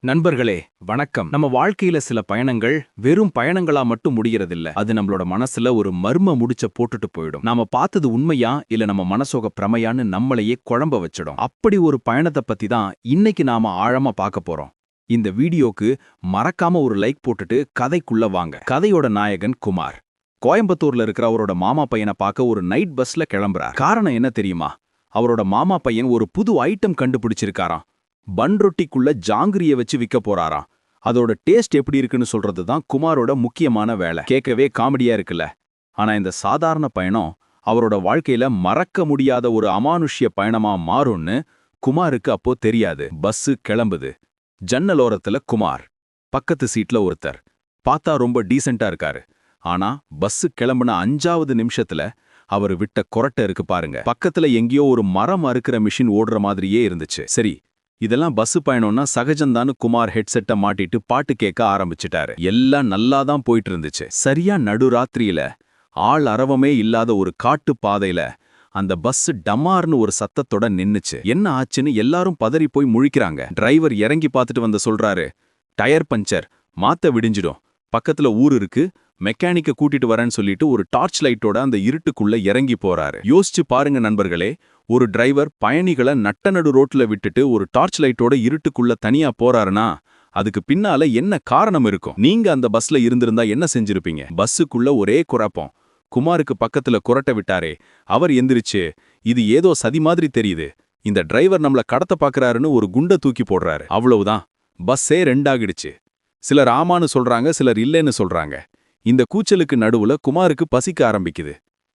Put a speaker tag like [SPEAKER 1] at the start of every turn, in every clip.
[SPEAKER 1] நண்பர்களே வணக்கம். நம்ம வாழ்க்கையில சில பயணங்கள் வெறும் பயணங்களா மட்டும் முடியறதில்ல அது நம்மளோட மனசுல ஒரு மர்ம முடிச்ச போட்டுட்டு போயிடும். நாம பார்த்தது உண்மையா இல்ல நம்ம மனசோக பிரமையான்னு நம்மளையே குழம்ப வச்சிடும். அப்படி ஒரு பயணத்தை பத்தி தான் இன்னைக்கு நாம ஆழமா பார்க்க போறோம். இந்த வீடியோக்கு மறக்காம ஒரு லைக் போட்டுட்டு கதைக்குள்ள வாங்க. கதையோட நாயகன் குமார். கோயம்புத்தூர்ல இருக்கிற அவரோட மாமா பையனை பார்க்க ஒரு நைட் பஸ்ல கிளம்புறார். காரணம் என்ன தெரியுமா? அவரோட மாமா பையன் ஒரு புது ஐட்டம் கண்டுபிடிச்சிருக்காராம். பன் ரொட்டிக்குள்ள ஜாங்கிரிய வச்சு விற்க போறாராம். அதோட டேஸ்ட் எப்படி இருக்குன்னு சொல்றது தான் குமாரோட முக்கியமான வேலை. கேட்கவே காமெடியா இருக்குல்ல. ஆனா இந்த சாதாரண பயணம் அவரோட வாழ்க்கையில மறக்க முடியாத ஒரு அமானுஷ்ய பயணமா மாறும்னு குமாருக்கு அப்போ தெரியாது. பஸ்ஸு கிளம்புது. ஜன்னலோரத்துல குமார். பக்கத்து சீட்ல ஒருத்தர். பார்த்தா ரொம்ப டீசெண்டா இருக்காரு. ஆனா பஸ்ஸு கிளம்புன அஞ்சாவது நிமிஷத்துல அவர் விட்ட கொரட்டை இருக்கு பாருங்க. பக்கத்துல எங்கேயோ ஒரு மரம் அறுக்கிற மிஷின் ஓடுற மாதிரியே இருந்துச்சு. சரி இதெல்லாம் பஸ் பயணம்னா சகஜம்தான்னு குமார் ஹெட்செட்டை மாட்டிட்டு பாட்டு கேட்க ஆரம்பிச்சிட்டாரு. எல்லாம் நல்லா தான் போயிட்டு இருந்துச்சு சரியா நடுராத்திரியில ஆள் அரவமே இல்லாத ஒரு காட்டு பாதையில அந்த பஸ் டமார்னு ஒரு சத்தத்தோட நின்னுச்சு. என்ன ஆச்சுன்னு எல்லாரும் பதறி போய் முழிக்கிறாங்க. டிரைவர் இறங்கி பார்த்துட்டு வந்த சொல்றாரு டயர் பஞ்சர் மாத்த விடிஞ்சிடும். பக்கத்துல ஊர் இருக்கு மெக்கானிக்க கூட்டிட்டு வரேன்னு சொல்லிட்டு ஒரு டார்ச் லைட்டோட அந்த இருட்டுக்குள்ள இறங்கி போறாரு. யோசிச்சு பாருங்க நண்பர்களே ஒரு டிரைவர் பயணிகளை நட்ட நடு ரோட்ல விட்டுட்டு ஒரு டார்ச் லைட்டோட இருட்டுக்குள்ள தனியா போறாருனா அதுக்கு பின்னால என்ன காரணம் இருக்கும்? நீங்க அந்த பஸ்ல இருந்திருந்தா என்ன செஞ்சிருப்பீங்க? பஸ்ஸுக்குள்ள ஒரே குழப்பம். குமாருக்கு பக்கத்துல குரட்ட விட்டாரே அவர் எந்திரிச்சு இது ஏதோ சதி மாதிரி தெரியுது. இந்த டிரைவர் நம்மள கடத்த பாக்குறாருன்னு ஒரு குண்ட தூக்கி போடுறாரு. அவ்வளவுதான். பஸ்ஸே ரெண்டாகிடுச்சு. சிலர் ஆமான்னு சொல்றாங்க சிலர் இல்லைன்னு சொல்றாங்க. இந்த கூச்சலுக்கு நடுவுல குமாருக்கு பசிக்க ஆரம்பிக்குது.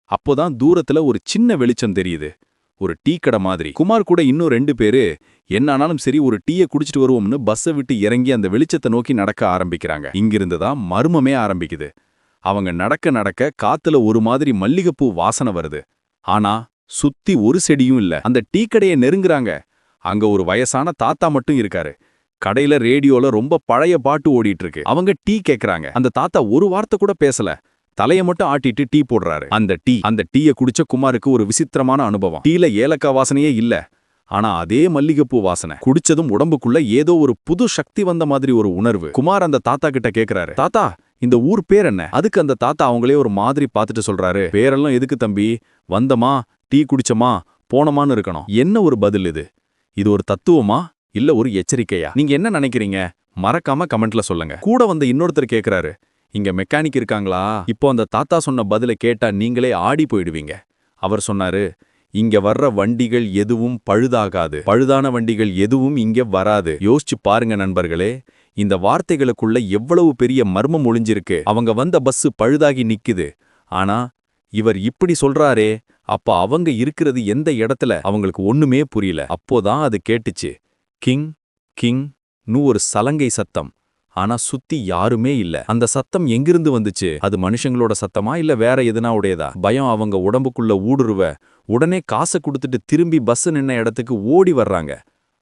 [SPEAKER 1] அப்போதான் தூரத்துல ஒரு சின்ன வெளிச்சம் தெரியுது. ஒரு டீ கடை மாதிரி. குமார் கூட இன்னும் ரெண்டு பேரு என்னானாலும் சரி ஒரு டீயை குடிச்சிட்டு வருவோம்னு பஸ்ஸை விட்டு இறங்கி அந்த வெளிச்சத்தை நோக்கி நடக்க ஆரம்பிக்கிறாங்க. இங்கிருந்து தான் மர்மமே ஆரம்பிக்குது. அவங்க நடக்க நடக்க காத்துல ஒரு மாதிரி மல்லிகைப்பூ வாசனை வருது. ஆனா சுத்தி ஒரு செடியும் இல்ல. அந்த டீ கடையை நெருங்குறாங்க. அங்க ஒரு வயசான தாத்தா மட்டும் இருக்காரு. கடையில ரேடியோல ரொம்ப பழைய பாட்டு ஓடிட்டு இருக்கு. அவங்க டீ கேக்குறாங்க. அந்த தாத்தா ஒரு வார்த்தை கூட பேசல. தலைய மட்டும் ஆட்டிட்டு டீ போடுறாரு. அந்த டீ அந்த டீய குடிச்ச குமாருக்கு ஒரு விசித்திரமான அனுபவம். டீல ஏலக்காய் வாசனையே இல்ல. ஆனா அதே மல்லிகைப்பூ வாசனை. குடிச்சதும் உடம்புக்குள்ள ஏதோ ஒரு புது சக்தி வந்த மாதிரி ஒரு உணர்வு. குமார் அந்த தாத்தா கிட்ட கேக்குறாரு. தாத்தா இந்த ஊர் பேர் என்ன? அதுக்கு அந்த தாத்தா அவங்களே ஒரு மாதிரி பார்த்துட்டு சொல்றாரு. பேரெல்லாம் எதுக்கு தம்பி? வந்தமா? டீ குடிச்சமா? போனமான்னு இருக்கணும். என்ன ஒரு பதில் இது? இது ஒரு தத்துவமா? இல்ல ஒரு எச்சரிக்கையா? நீங்க என்ன நினைக்கிறீங்க? மறக்காம கமெண்ட்ல சொல்லுங்க. கூட வந்த இன்னொருத்தர் கேக்குறாரு. இங்க மெக்கானிக் இருக்காங்களா? இப்போ அந்த தாத்தா சொன்ன பதில கேட்டா நீங்களே ஆடி போயிடுவீங்க. அவர் சொன்னாரு இங்க வர்ற வண்டிகள் எதுவும் பழுதாகாது. பழுதான வண்டிகள் எதுவும் இங்க வராது. யோசிச்சு பாருங்க நண்பர்களே இந்த வார்த்தைகளுக்குள்ள எவ்வளவு பெரிய மர்மம் ஒளிஞ்சிருக்கு. அவங்க வந்த பஸ் பழுதாகி நிக்குது. ஆனா இவர் இப்படி சொல்றாரே அப்ப அவங்க இருக்கிறது எந்த இடத்துல? அவங்களுக்கு ஒண்ணுமே புரியல. அப்போதான் அது கேட்டுச்சு. கிங் கிங் நூ ஒரு சலங்கை சத்தம். ஆனா சுத்தி யாருமே இல்ல. அந்த சத்தம் எங்கிருந்து வந்துச்சு? அது மனுஷங்களோட சத்தமா இல்ல வேற எதுனா உடையதா பயம் அவங்க உடம்புக்குள்ள ஊடுருவ உடனே காசை கொடுத்துட்டு திரும்பி பஸ் நின்ன இடத்துக்கு ஓடி வர்றாங்க.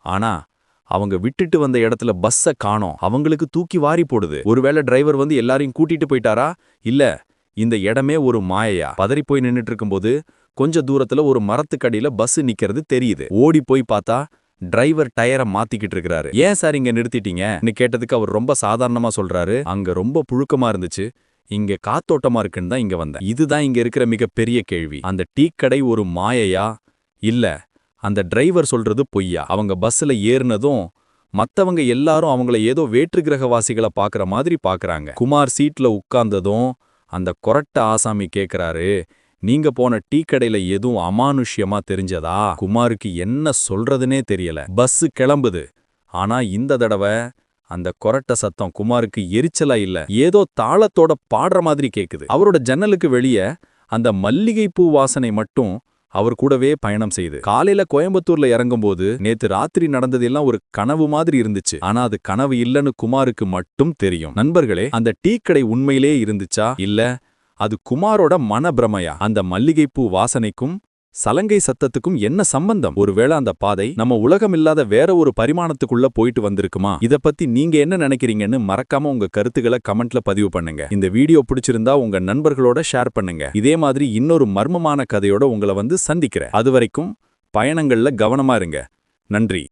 [SPEAKER 1] ஆனா அவங்க விட்டுட்டு வந்த இடத்துல பஸ்ஸ காணோம். அவங்களுக்கு தூக்கி வாரி போடுது. ஒருவேளை டிரைவர் வந்து எல்லாரையும் கூட்டிட்டு போயிட்டாரா? இல்ல இந்த இடமே ஒரு மாயையா? பதறி போய் நின்னுட்டு இருக்கும்போது கொஞ்ச தூரத்துல ஒரு மரத்துக்கடியில பஸ் நிக்கிறது தெரியுது. ஓடி போய் பார்த்தா டிரைவர் டயரை மாத்திக்கிட்டு இருக்கிறாரு. ஏன் சார் இங்க நிறுத்திட்டீங்கன்னு கேட்டதுக்கு அவர் ரொம்ப சாதாரணமா சொல்றாரு. அங்க ரொம்ப புழுக்கமா இருந்துச்சு. இங்க காத்தோட்டமா இருக்குன்னு தான் இங்க வந்தேன். இதுதான் இங்க இருக்கிற மிகப்பெரிய கேள்வி. அந்த டீ கடை ஒரு மாயையா? இல்ல. அந்த டிரைவர் சொல்றது பொய்யா? அவங்க பஸ்ல ஏறினதும் மத்தவங்க எல்லாரும் அவங்கள ஏதோ வேற்று கிரகவாசிகளை பாக்குற மாதிரி பாக்குறாங்க. குமார் சீட்ல உட்கார்ந்ததும் அந்த கொரட்ட ஆசாமி கேக்குறாரு நீங்க போன டீ கடையில எதுவும் அமானுஷ்யமா தெரிஞ்சதா? குமாருக்கு என்ன சொல்றதுனே தெரியல. பஸ் கிளம்புது. ஆனா இந்த தடவை அந்த கொரட்ட சத்தம் குமாருக்கு எரிச்சலா இல்ல. ஏதோ தாளத்தோட பாடுற மாதிரி கேக்குது. அவரோட ஜன்னலுக்கு வெளியே அந்த மல்லிகை பூ வாசனை மட்டும் அவர் கூடவே பயணம் செய்து. காலையில கோயம்புத்தூர்ல இறங்கும்போது நேத்து ராத்திரி நடந்ததெல்லாம் ஒரு கனவு மாதிரி இருந்துச்சு. ஆனா அது கனவு இல்லன்னு குமாருக்கு மட்டும் தெரியும். நண்பர்களே அந்த டீ கடை உண்மையிலே இருந்துச்சா? இல்ல அது குமாரோட மனப்பிரமையா? அந்த மல்லிகைப்பூ வாசனைக்கும் சலங்கை சத்தத்துக்கும் என்ன சம்பந்தம்? ஒருவேளை அந்த பாதை நம்ம உலகமில்லாத வேற ஒரு பரிமாணத்துக்குள்ள போயிட்டு வந்திருக்குமா? இத பத்தி நீங்க என்ன நினைக்கிறீங்கன்னு மறக்காம உங்க கருத்துக்களை கமெண்ட்ல பதிவு பண்ணுங்க. இந்த வீடியோ பிடிச்சிருந்தா உங்க நண்பர்களோட ஷேர் பண்ணுங்க. இதே மாதிரி இன்னொரு மர்மமான கதையோட உங்களை வந்து சந்திக்கிறேன். அது வரைக்கும் பயணங்கள்ல கவனமா இருங்க. நன்றி.